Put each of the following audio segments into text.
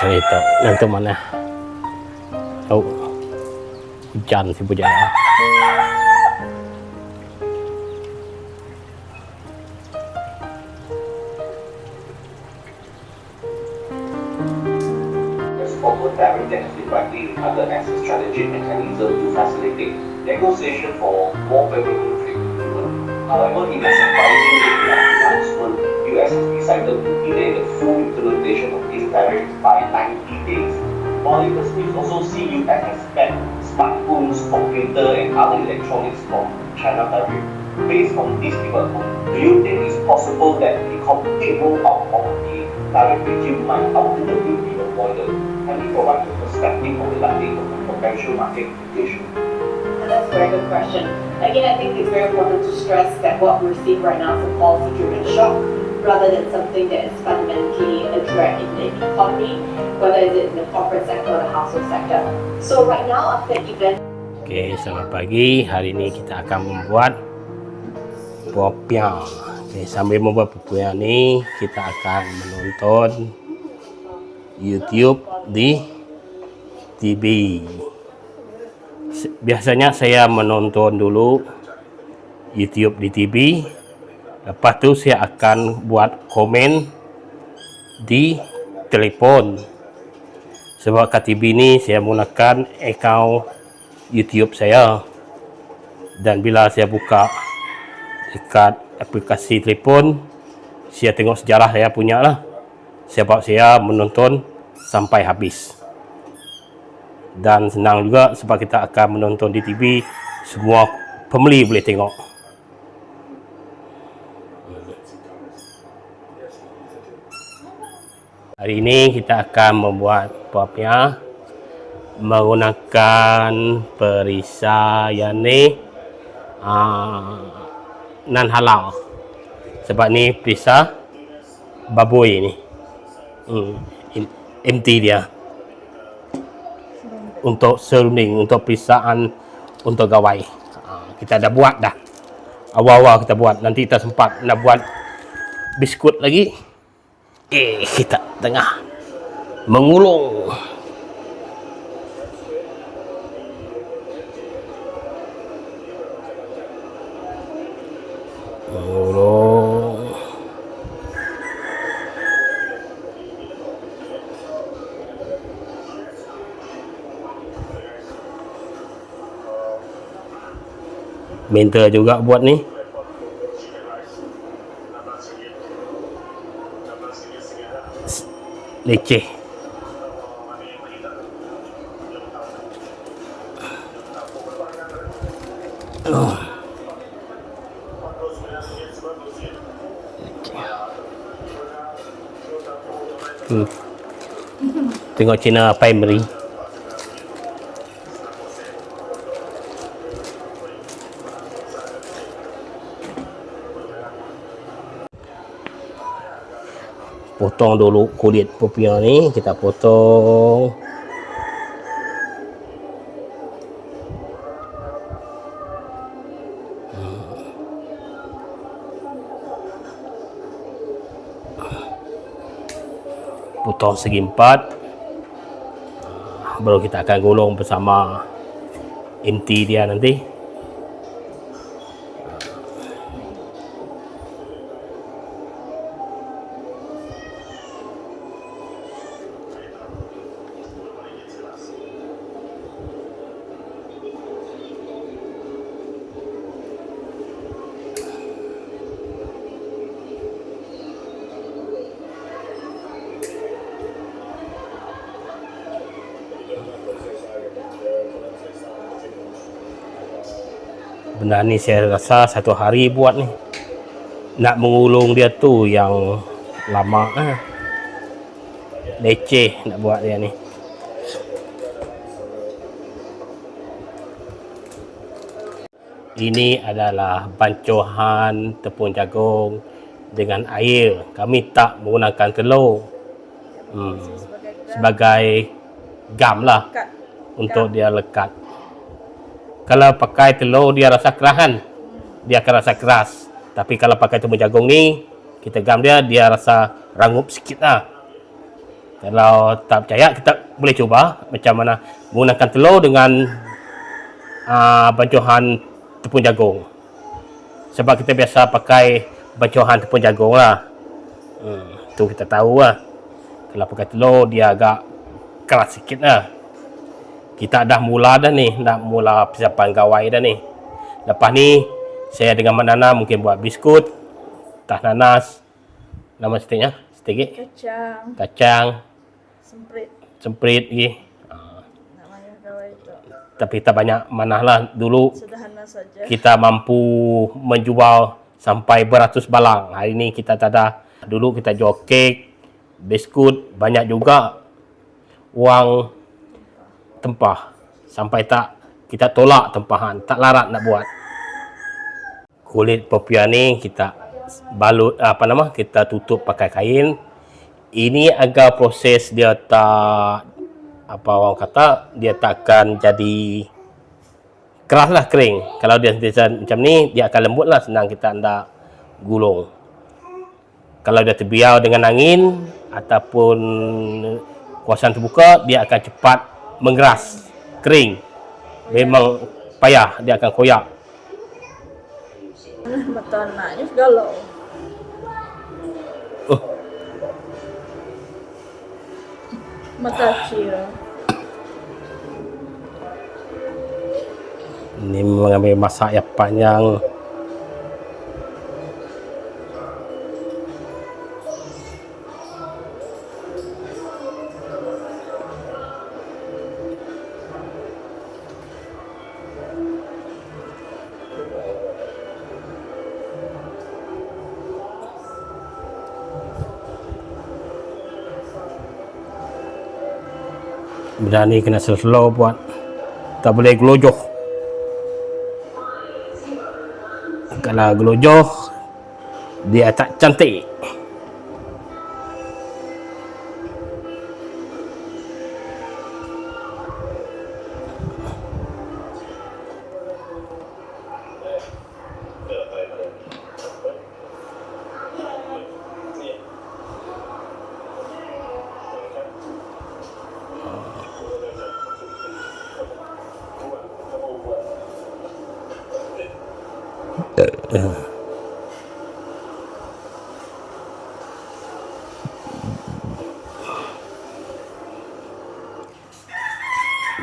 cerita nanti mana tahu hujan si bujaya forward tariff 90 days. While industries also see US has banned smartphones, computer and other electronics from China tariff. Based on this development, do you think it's possible that the complete rollout of the tariff regime might ultimately be avoided? Can you provide your perspective on the likelihood of the potential market implications? That's a very good question. Again, I think it's very important to stress that what we're seeing right now is a policy-driven shock rather than something that is a drag in the economy, whether it's in the corporate sector or the household sector. So right now, after event Okey, selamat pagi. Hari ini kita akan membuat popiah. Okey, sambil membuat popiah ni, kita akan menonton YouTube di TV. Biasanya saya menonton dulu YouTube di TV. Lepas tu saya akan buat komen di telefon. Sebab kat TV ni saya menggunakan akaun YouTube saya. Dan bila saya buka dekat aplikasi telefon saya tengok sejarah saya punya lah. Sebab saya menonton sampai habis. Dan senang juga sebab kita akan menonton di TV semua pembeli boleh tengok hari ini kita akan membuat popiah menggunakan perisa yang ni uh, non halal sebab ni perisa baboy ni. Hmm, empty dia. Untuk serunding untuk perisaan untuk gawai. Uh, kita dah buat dah. Awal-awal kita buat. Nanti kita sempat nak buat biskut lagi. Eh kita tengah mengulung. Minta juga buat ni. Leceh. Hmm. Tengok Cina primary. Potong dulu kulit popiah ni, kita potong. potong segi empat. Baru kita akan gulung bersama inti dia nanti benda ni saya rasa satu hari buat ni. Nak mengulung dia tu yang lama ah. leceh nak buat dia ni. Ini adalah bancuhan tepung jagung dengan air. Kami tak menggunakan telur. Hmm. sebagai gam lah untuk dia lekat kalau pakai telur dia rasa keras kan dia akan rasa keras tapi kalau pakai tepung jagung ni kita gam dia dia rasa rangup sikit lah Kalau tak percaya, kita boleh cuba macam mana menggunakan telur dengan uh, bancuhan tepung jagung. Sebab kita biasa pakai bancuhan tepung jagung lah. Hmm, tu kita tahu lah. Kalau pakai telur, dia agak keras sikit lah. Kita dah mula dah ni, nak mula persiapan gawai dah ni. Lepas ni, saya dengan Mak Nana mungkin buat biskut, tah nanas, nama setiknya, sedikit, Kacang, kacang, semprit, semprit lagi. Tapi kita banyak manah lah. Dulu Sederhana saja. kita mampu menjual sampai beratus balang. Hari ni kita tak ada. Dulu kita jual kek, biskut, banyak juga wang tempah. Sampai tak kita tolak tempahan, tak larat nak buat. Kulit popia ni kita balut apa nama? Kita tutup pakai kain. Ini agak proses dia tak apa orang kata dia takkan jadi keras lah kering. Kalau dia sentiasa macam ni, dia akan lembut lah senang kita anda gulung. Kalau dia terbiar dengan angin ataupun kuasaan terbuka, dia akan cepat mengeras, kering. Memang payah, dia akan koyak. Mata anaknya galau. Oh, Mata ini mengambil masa yang panjang. Benda ni kena slow buat. Tak boleh gelojoh. Kalau gelojoh, dia tak cantik.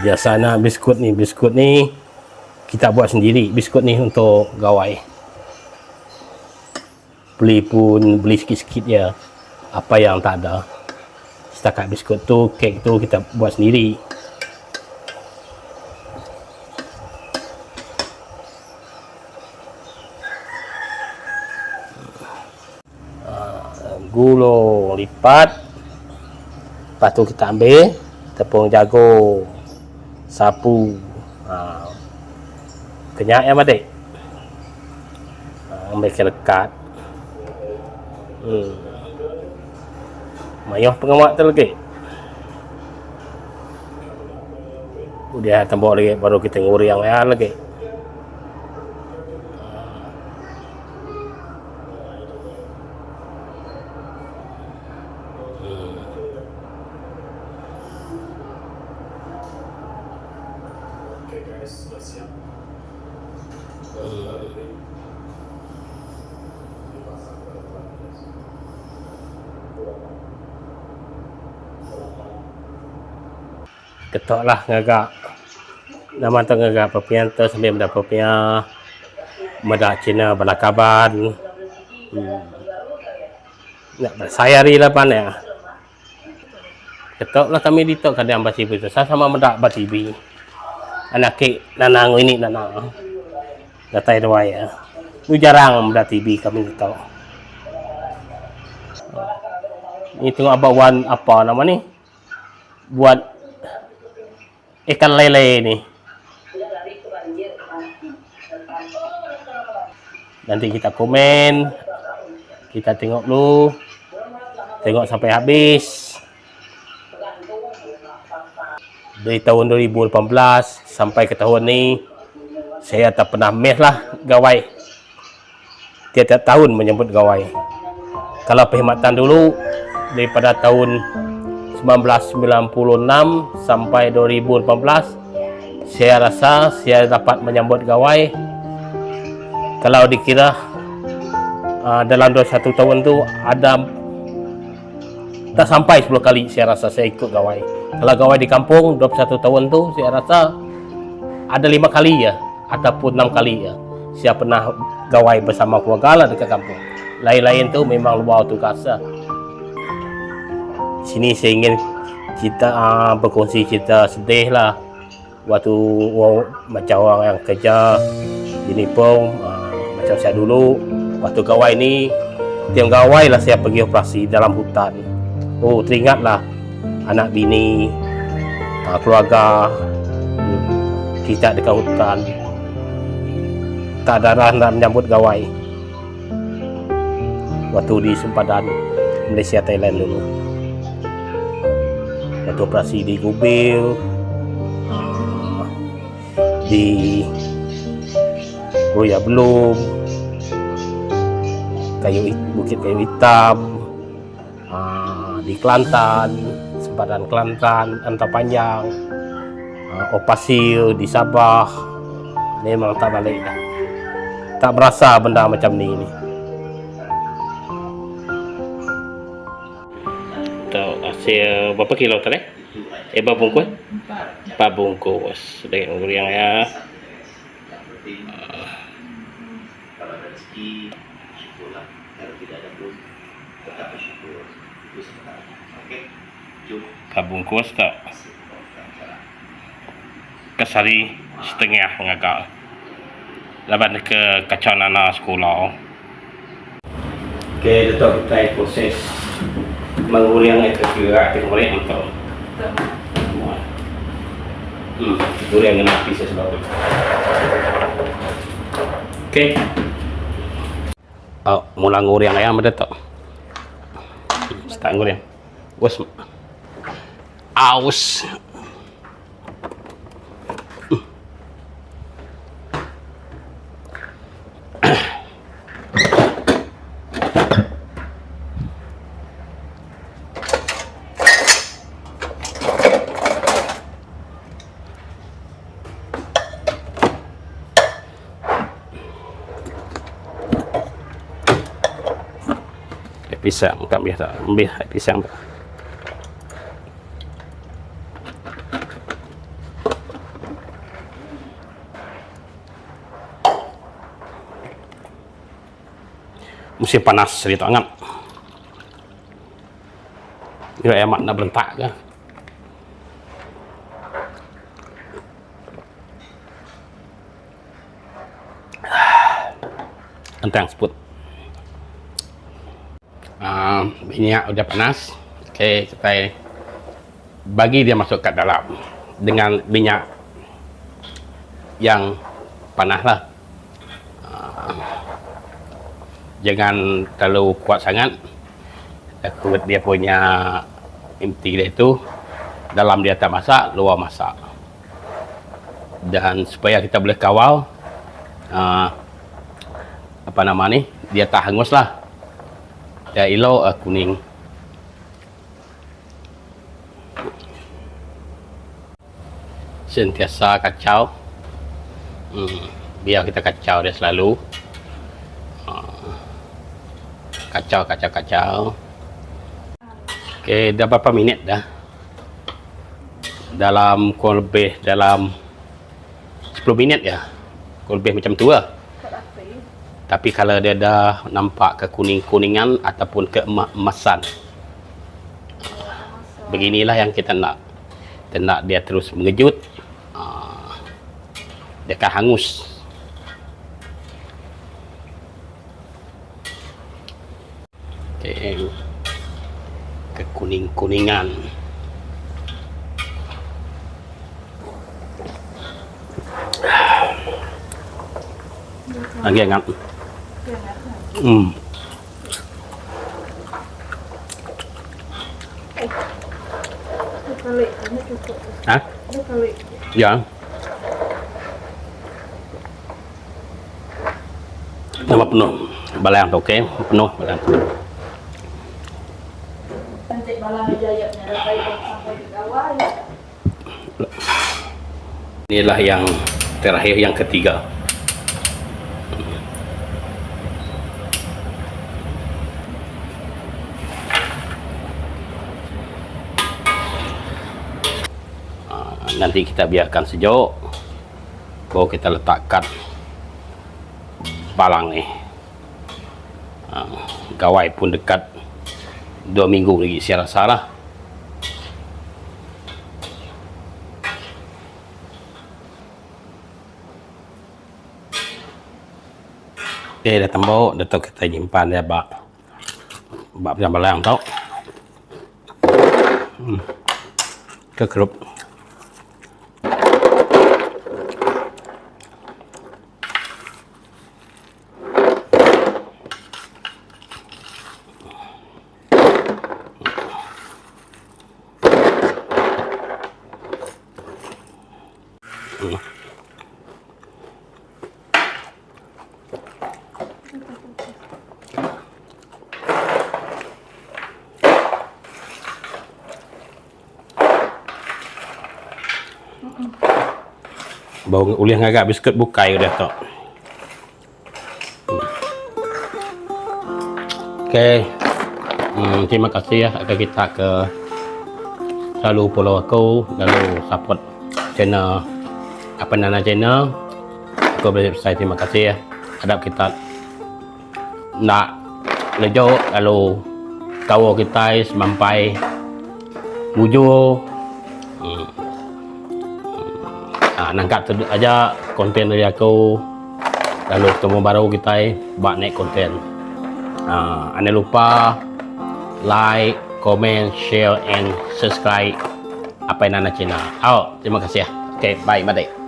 Biasanya biskut ni, biskut ni kita buat sendiri. Biskut ni untuk gawai. Beli pun beli sikit-sikit ya. Apa yang tak ada. Setakat biskut tu, kek tu kita buat sendiri. gulung lipat lepas tu kita ambil tepung jagung sapu. Ha. kenyak ya adik ha, ambil kelekat hmm. mayuh pengamak tu lagi. Dia tembok lagi baru kita nguri yang lain lagi ketok lah ngagak. Nama tu ngagak papian tu sambil mendapat papian medak Cina balakaban hmm. nak bersayari lah pan ya. Ketok lah kami ditok kadang basi itu saya sama medak bat TV anak kek nanang ini nanang datai dua ya. Itu jarang medak TV kami ditok ini tengok abang wan apa nama ni? Buat ikan lele ni. Nanti kita komen. Kita tengok dulu. Tengok sampai habis. Dari tahun 2018 sampai ke tahun ni saya tak pernah miss lah gawai. Tiap-tiap tahun menyambut gawai. Kalau perkhidmatan dulu daripada tahun 1996 sampai 2014 saya rasa saya dapat menyambut gawai. Kalau dikira uh, dalam 21 tahun tu ada tak sampai 10 kali saya rasa saya ikut gawai. Kalau gawai di kampung 21 tahun tu saya rasa ada 5 kali ya ataupun 6 kali ya saya pernah gawai bersama keluarga lah dekat kampung. Lain-lain tu memang luar tugas lah sini saya ingin kita uh, berkongsi cerita sedih lah. Waktu wow, macam orang yang kerja di Nipong uh, macam saya dulu waktu gawai ni tiap gawai lah saya pergi operasi dalam hutan. Oh teringat lah anak bini uh, keluarga hmm, kita dekat hutan. Tak ada arah nak menyambut gawai. Waktu di sempadan Malaysia Thailand dulu waktu operasi di Gubil ah, di Roya Belum kayu Bukit Kayu Hitam ah, di Kelantan sempadan Kelantan Antah Panjang ah, Opasil di Sabah. Memang tak balik dah. Tak berasa benda macam ni ni hasil berapa kilo tadi? Eh berapa bungkus? Empat bungkus ya. Tetap bersyukur. Itu sebenarnya. Okey? Jom. Empat bungkus tak? Kesari setengah ngagak. Laban ke kacau nana sekolah. Datuk kita proses menguriang itu kira kita mulai untuk Hmm, durian kena api saya sebab Okey. Oh, mula nguriang ayam ada tak? Start nguriang. Bos. Aus. Pisang. Tak biasa ambil eh, pisang tak? Musim panas cerita angat Kira amat nak berentak ke? Entang sebut uh, minyak udah panas. Okey kita bagi dia masuk kat dalam dengan minyak yang panas lah Ah, jangan terlalu kuat sangat. Takut dia punya inti dia itu dalam dia tak masak luar masak. Dan supaya kita boleh kawal ah, apa nama ni dia tak hangus lah dia ilau uh, kuning. Sentiasa kacau. Hmm, biar kita kacau dia selalu. Ah, kacau kacau kacau. Okey, dah berapa minit dah? Dalam kurang lebih dalam 10 minit ya? Kurang lebih macam tu lah. Tapi kalau dia dah nampak kekuning-kuningan ataupun keemasan beginilah yang kita nak. Kita nak dia terus mengejut Ah, dia akan hangus. Okay. kekuning-kuningan lagi ingat Hmm. Hah? Ya. Nama penuh. Balai okey. okay. Penuh balai. Cantik balai jayaknya. Inilah yang terakhir, yang. Ketiga. Nanti kita biarkan sejuk. Baru kita letakkan balang ni. Ah, Gawai pun dekat dua minggu lagi saya rasa lah. Okey, dah tembok, dah tahu kita nyimpan dia bak. Bak balang tau. Hmm. Kekerup. Bau ulih ngagak biskut bukai udah tok. Okey. Hmm, terima kasih ya kita ke selalu follow aku, lalu support channel apa nama channel. Aku bersyukur terima kasih ya. Hadap kita nak lejo lalu kawal kita sampai wujud ha, nangkap tu aja konten dari aku. Lalu ketemu baru kita eh, buat naik konten. Ha, anda lupa like comment share and subscribe. Apa yang anda channel oh, terima kasih ya. Okay bye bye